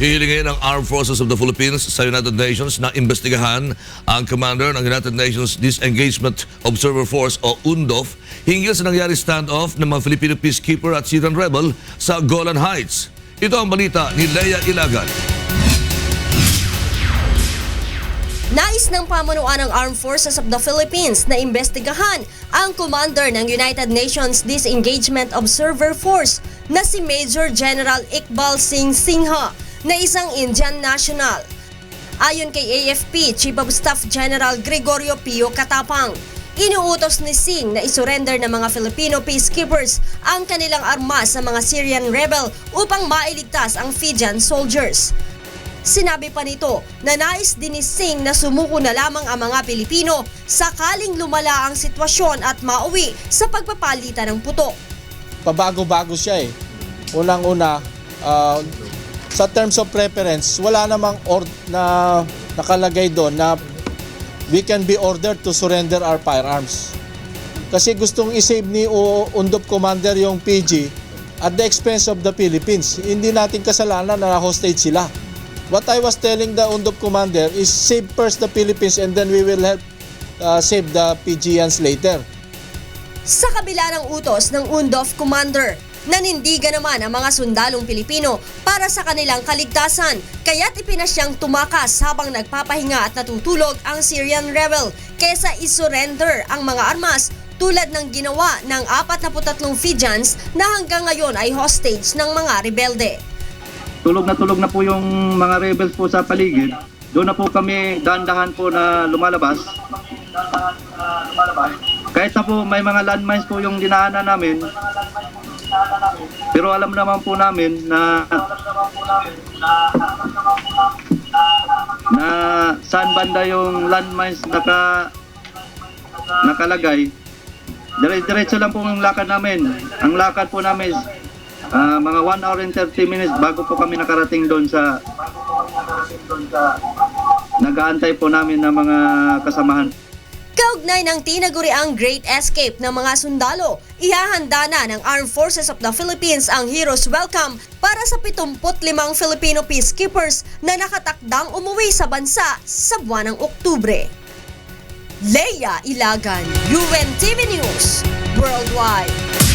Hihilingin ng Armed Forces of the Philippines sa United Nations na imbestigahan ang commander ng United Nations Disengagement Observer Force o UNDOF hinggil sa nangyari standoff ng mga Filipino peacekeeper at Syrian rebel sa Golan Heights. Ito ang balita ni Leia Ilagan. Nais ng pamunuan ng Armed Forces of the Philippines na imbestigahan ang commander ng United Nations Disengagement Observer Force na si Major General Iqbal Singh Singha na isang Indian national. Ayon kay AFP Chief of Staff General Gregorio Pio Katapang, inuutos ni Singh na isurrender ng mga Filipino peacekeepers ang kanilang armas sa mga Syrian rebel upang mailigtas ang Fijian soldiers. Sinabi pa nito na nais din ni Singh na sumuko na lamang ang mga Pilipino sakaling lumala ang sitwasyon at mauwi sa pagpapalitan ng putok. pabago-bago siya eh. Unang-una, ah, sa terms of preference, wala namang or na nakalagay doon na we can be ordered to surrender our firearms. Kasi gustong isave ni UNDOP Commander yung PG at the expense of the Philippines. Hindi natin kasalanan na hostage sila. What I was telling the UNDOP Commander is save first the Philippines and then we will help ah, save the PGians later. Sa kabila ng utos ng UNDOF Commander, nanindigan naman ang mga sundalong Pilipino para sa kanilang kaligtasan kaya't ipinasyang tumakas habang nagpapahinga at natutulog ang Syrian rebel kesa isurrender ang mga armas tulad ng ginawa ng 43 Fijians na hanggang ngayon ay hostage ng mga rebelde. tulog na tulog na po yung mga rebels po sa paligid. Doon na po kami dahan-dahan po na lumalabas. Kahit na po may mga landmines po yung dinaanan namin. Pero alam naman po namin na na saan banda yung landmines naka nakalagay. Dire-diretso lang po ang lakad namin. Ang lakad po namin Ah, mga 1 hour and 30 minutes bago po kami nakarating doon sa nag-aantay po namin ng mga kasamahan. Kaugnay ng tinaguriang Great Escape ng mga sundalo, ihahanda na ng Armed Forces of the Philippines ang Heroes Welcome para sa 75 Filipino peacekeepers na nakatakdang umuwi sa bansa sa buwan ng Oktubre. Leia Ilagan, UNTV News, Worldwide.